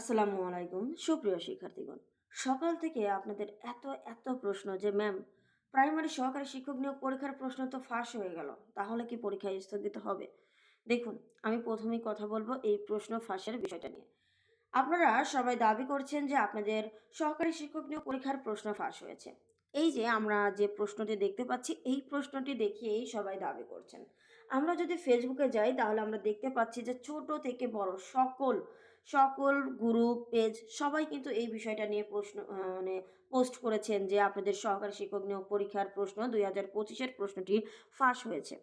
আসসালামু আলাইকুম, সুপ্রিয় শিক্ষার্থীগণ। সকাল থেকে আপনাদের এত এত প্রশ্ন যে, ম্যাম, প্রাইমারি সহকারী শিক্ষক নিয়োগ পরীক্ষার প্রশ্ন তো ফাঁস হয়ে গেল, তাহলে কি পরীক্ষা স্থগিত হবে? দেখুন, আমি প্রথমেই কথা বলব এই প্রশ্ন ফাঁসের বিষয়টা নিয়ে। আপনারা সবাই দাবি করছেন যে, আপনাদের সহকারী শিক্ষক নিয়োগ পরীক্ষার প্রশ্ন ফাঁস হয়েছে। এই যে, আমরা যে প্রশ্নটি দেখতে পাচ্ছি, এই প্রশ্নটি দেখিয়েই সবাই দাবি করছেন। আমরা যদি ফেসবুকে যাই, তাহলে আমরা দেখতে পাচ্ছি যে, ছোট থেকে বড় সকল সকল গ্রুপ পেজ সবাই কিন্তু এই বিষয়টা নিয়ে প্রশ্ন মানে পোস্ট করেছেন যে আপনাদের সহকারী শিক্ষক নিয়োগ পরীক্ষার প্রশ্ন দুই হাজার পঁচিশের প্রশ্নটি ফাঁস হয়েছে।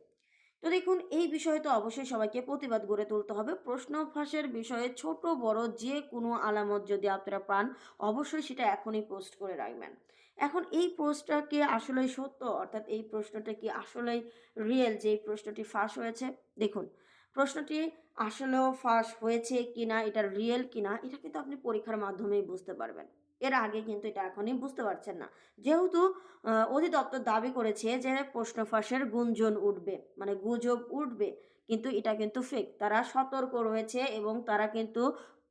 তো দেখুন, এই বিষয়ে তো অবশ্যই সবাইকে প্রতিবাদ গড়ে তুলতে হবে। প্রশ্ন ফাঁসের বিষয়ে ছোট, বড় যে কোনো আলামত যদি আপনারা পান, অবশ্যই সেটা এখনই পোস্ট করে রাখবেন। এখন এই পোস্টটাকে আসলে সত্য? অর্থাৎ এই প্রশ্নটা কি আসলেই রিয়েল যে এই প্রশ্নটি ফাঁস হয়েছে? দেখুন প্রশ্নটি আসলেও ফাঁস হয়েছে কিনা, এটা রিয়েল কিনা, এটা কিন্তু আপনি পরীক্ষার মাধ্যমেই বুঝতে পারবেন। এর আগে কিন্তু এটা এখনই বুঝতে পারছেন না। যেহেতু অধিদপ্তর দাবি করেছে যে প্রশ্ন ফাঁসের গুঞ্জন উঠবে মানে গুজব উঠবে, কিন্তু এটা কিন্তু ফেক তারা সতর্ক রয়েছে এবং তারা কিন্তু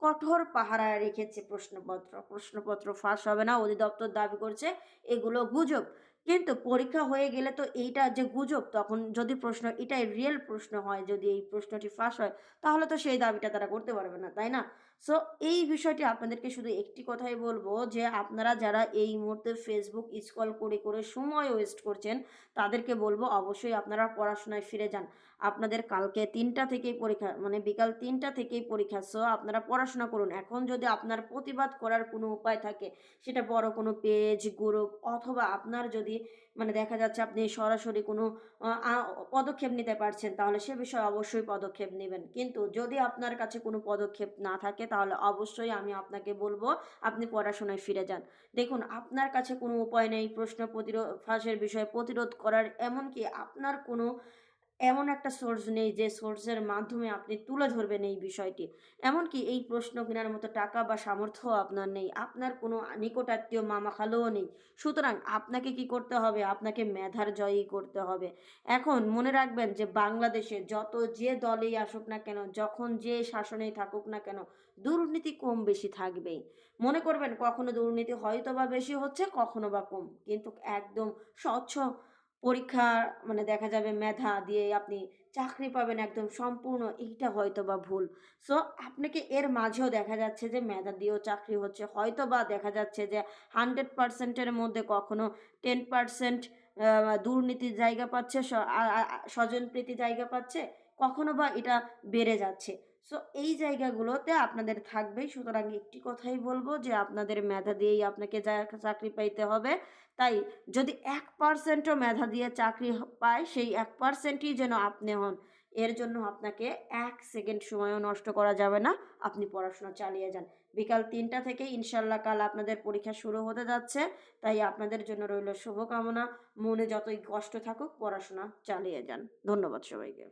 কঠোর পাহারায় রেখেছে প্রশ্নপত্র। প্রশ্নপত্র ফাঁস হবে না, অধিদপ্তর দাবি করছে, এগুলো গুজব। কিন্তু পরীক্ষা হয়ে গেলে তো এইটা যে গুজব, তখন যদি প্রশ্ন, এটাই রিয়েল প্রশ্ন হয়, যদি এই প্রশ্নটি ফাঁস হয়, তাহলে তো সেই দাবিটা তারা করতে পারবে না, তাই না? সো এই বিষয়টি আপনাদেরকে শুধু একটি কথাই বলব যে, আপনারা যারা এই মুহূর্তে ফেসবুক স্ক্রল করে করে সময় ওয়েস্ট করছেন, তাদেরকে বলব অবশ্যই আপনারা পড়াশোনায় ফিরে যান। আপনাদের কালকে তিনটা থেকেই পরীক্ষা মানে বিকাল তিনটা থেকেই পরীক্ষা সো আপনারা পড়াশোনা করুন। এখন যদি আপনার প্রতিবাদ করার কোনো উপায় থাকে, সেটা বড় কোনো পেজ গ্রুপ অথবা আপনার যদি মানে দেখা যাচ্ছে আপনি সরাসরি কোনো পদক্ষেপ নিতে পারছেন, তাহলে সে বিষয়ে অবশ্যই পদক্ষেপ নেবেন। কিন্তু যদি আপনার কাছে কোনো পদক্ষেপ না থাকে, তাহলে অবশ্যই আমি আপনাকে বলব, আপনি পড়াশোনায় ফিরে যান। দেখুন, আপনার কাছে কোনো উপায় নেই প্রশ্ন প্রতিরোধ ফাঁসের বিষয়ে প্রতিরোধ করার, এমনকি আপনার কোনো এমন একটা সোর্স নেই যে সোর্সের মাধ্যমে আপনি তুলে ধরবেন এই বিষয়টি। এমনকি এই প্রশ্ন কেনার মতো টাকা বা সামর্থ্য আপনার নেই। আপনার কোনো নিকটাত্মীয় মামা খালোও নেই। সুতরাং আপনাকে কি করতে হবে? আপনাকে মেধার জয়ই করতে হবে। এখন মনে রাখবেন যে বাংলাদেশে যত যে দলেই আসুক না কেন, যখন যে শাসনেই থাকুক না কেন, দুর্নীতি কম বেশি থাকবেই। মনে করবেন কখনো দুর্নীতি হয়তো বা বেশি হচ্ছে, কখনো বা কম। কিন্তু একদম স্বচ্ছ পরীক্ষা মানে দেখা যাবে মেধা দিয়ে আপনি চাকরি পাবেন একদম সম্পূর্ণ, এইটা হয়তো বা ভুল। সো আপনাকে এর মাঝেও দেখা যাচ্ছে যে মেধা দিয়েও চাকরি হচ্ছে। হয়তো বা দেখা যাচ্ছে যে হান্ড্রেড পার্সেন্টের মধ্যে কখনো টেন পার্সেন্ট দুর্নীতির জায়গা পাচ্ছে স্বজনপ্রীতি জায়গা পাচ্ছে, কখনো বা এটা বেড়ে যাচ্ছে। সো এই জায়গাগুলোতে আপনাদের থাকবেই সুতরাং একটি কথাই বলব যে, আপনাদের মেধা দিয়েই আপনাকে চাকরি পাইতে হবে। তাই যদি এক পার্সেন্টও মেধা দিয়ে চাকরি পায়, সেই এক পার্সেন্টই যেন আপনি হন, এর জন্য আপনাকে এক সেকেন্ড সময়ও নষ্ট করা যাবে না। আপনি পড়াশোনা চালিয়ে যান। বিকাল তিনটা থেকে ইনশাল্লাহ কাল আপনাদের পরীক্ষা শুরু হতে যাচ্ছে। তাই আপনাদের জন্য রইল শুভকামনা। মনে যতই কষ্ট থাকুক, পড়াশোনা চালিয়ে যান। ধন্যবাদ সবাইকে।